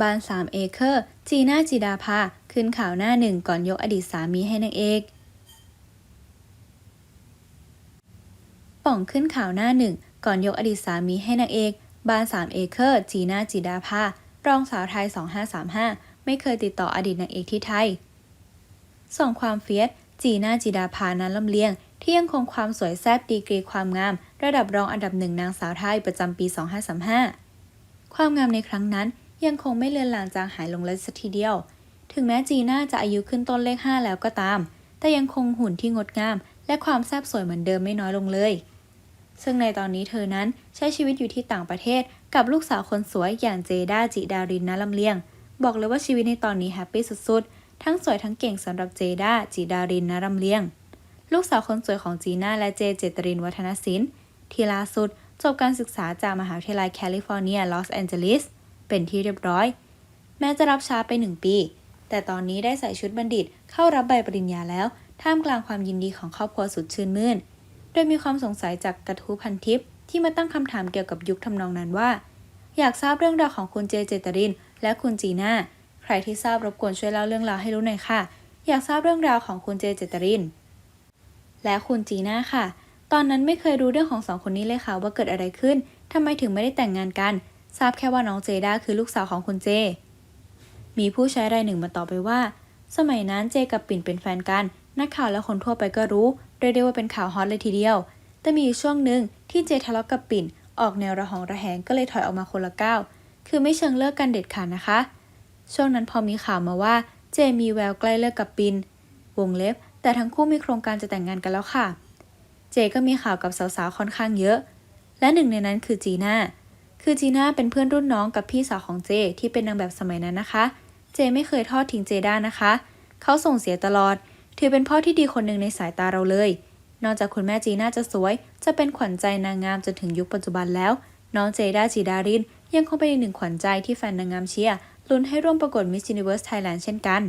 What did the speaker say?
บ้านสามเอเคอร์ จีน่าจิดาภาขึ้นข่าวหน้าหนึ่งก่อนยกอดีตสามีให้นางเอกป่องขึ้นข่าวหน้าหนึ่งก่อนยกอดีตสามีให้นางเอกบ้านสามเอเคอร์ จีน่าจิดาภารองสาวไทย 2535 ไม่เคยติดต่ออดีตนางเอกที่ไทย ส่งความเฟียสจีน่าจิดาภานั้นลำเลียง ที่ยังคงความสวยแซ่บดีกรีความงาม ระดับรองอันดับหนึ่งนางสาวไทยประจำปี 2535 ความงามในครั้งนั้น ยังคงไม่เลือนลางจางหายลงเลยสักทีเดียว ถึงแม้จีน่าจะอายุขึ้นต้นเลข 5 แล้วก็ตาม แต่ยังคงหุ่นที่งดงาม และความแซ่บสวยเหมือนเดิมไม่น้อยลงเลย ซึ่งในตอนนี้เธอนั้นใช้ชีวิตอยู่ที่ต่างประเทศ กับลูกสาวคนสวยอย่างเจด้าจิดารินนาลำเลียง บอกเลยว่าชีวิตในตอนนี้แฮปปี้สุดๆ ทั้งสวยทั้งเก่งสำหรับเจด้าจิดารินนาลำเลียง ลูกสาวคนสวยของจีน่าและเจเจตรินวัฒนศิลป์ที่ล่าสุดจบการศึกษาจากมหาวิทยาลัยแคลิฟอร์เนียลอสแอนเจลิส เป็นที่เรียบร้อย แม้จะรับช้าไปหนึ่งปี แต่ตอนนี้ได้ใส่ชุดบัณฑิตเข้ารับใบปริญญาแล้ว ท่ามกลางความยินดีของครอบครัวสุดชื่นมื่น โดยมีความสงสัยจากกระทู้พันทิปที่มาตั้งคำถามเกี่ยวกับยุคทำนองนั้นว่า อยากทราบเรื่องราวของคุณเจเจตริน และคุณจีน่าใครที่ทราบรบกวนช่วยเล่าเรื่องราวให้รู้หน่อยค่ะ อยากทราบเรื่องราวของคุณเจเจตริน และคุณจีน่าค่ะ ตอนนั้นไม่เคยรู้เรื่องของสองคนนี้เลยค่ะว่าเกิดอะไรขึ้นทำไมถึงไม่ได้แต่งงานกัน ทราบแค่ว่าน้องเจด้าคือลูกสาวของคุณเจ มีผู้ใช้รายหนึ่งมาตอบไปว่า สมัยนั้นเจกับปิ่นเป็นแฟนกัน นักข่าวและคนทั่วไปก็รู้เรียกได้ว่าเป็นข่าวฮอตเลยทีเดียว แต่มีช่วงหนึ่งที่เจทะเลาะกับปิ่น ออกแนวระหองระแหงก็เลยถอยออกมาคนละก้าว คือไม่เชิงเลิกกันเด็ดขาดนะคะ ช่วงนั้นพอมีข่าวมาว่าเจมีแววใกล้เลิกกับปินวงเล็บ แต่ทั้งคู่มีโครงการจะแต่งงานกันแล้วค่ะ เจก็มีข่าวกับสาวๆค่อนข้างเยอะ และหนึ่งในนั้นคือจีน่า คือจีน่าเป็นเพื่อนรุ่นน้องกับพี่สาวของเจ ที่เป็นนางแบบสมัยนั้นนะคะ เจไม่เคยทอดทิ้งเจด้านะคะ เขาส่งเสียตลอด ถือเป็นพ่อที่ดีคนหนึ่งในสายตาเราเลย นอกจากคุณแม่จีน่าจะสวย จะเป็นขวัญใจนางงามจนถึงยุคปัจจุบันแล้ว น้องเจด้าจีดารินยังคงเป็นอีกหนึ่งขวัญใจที่แฟนนางงามเชียร์ลุ้นให้ร่วมประกวด Miss Universe Thailand เช่นกัน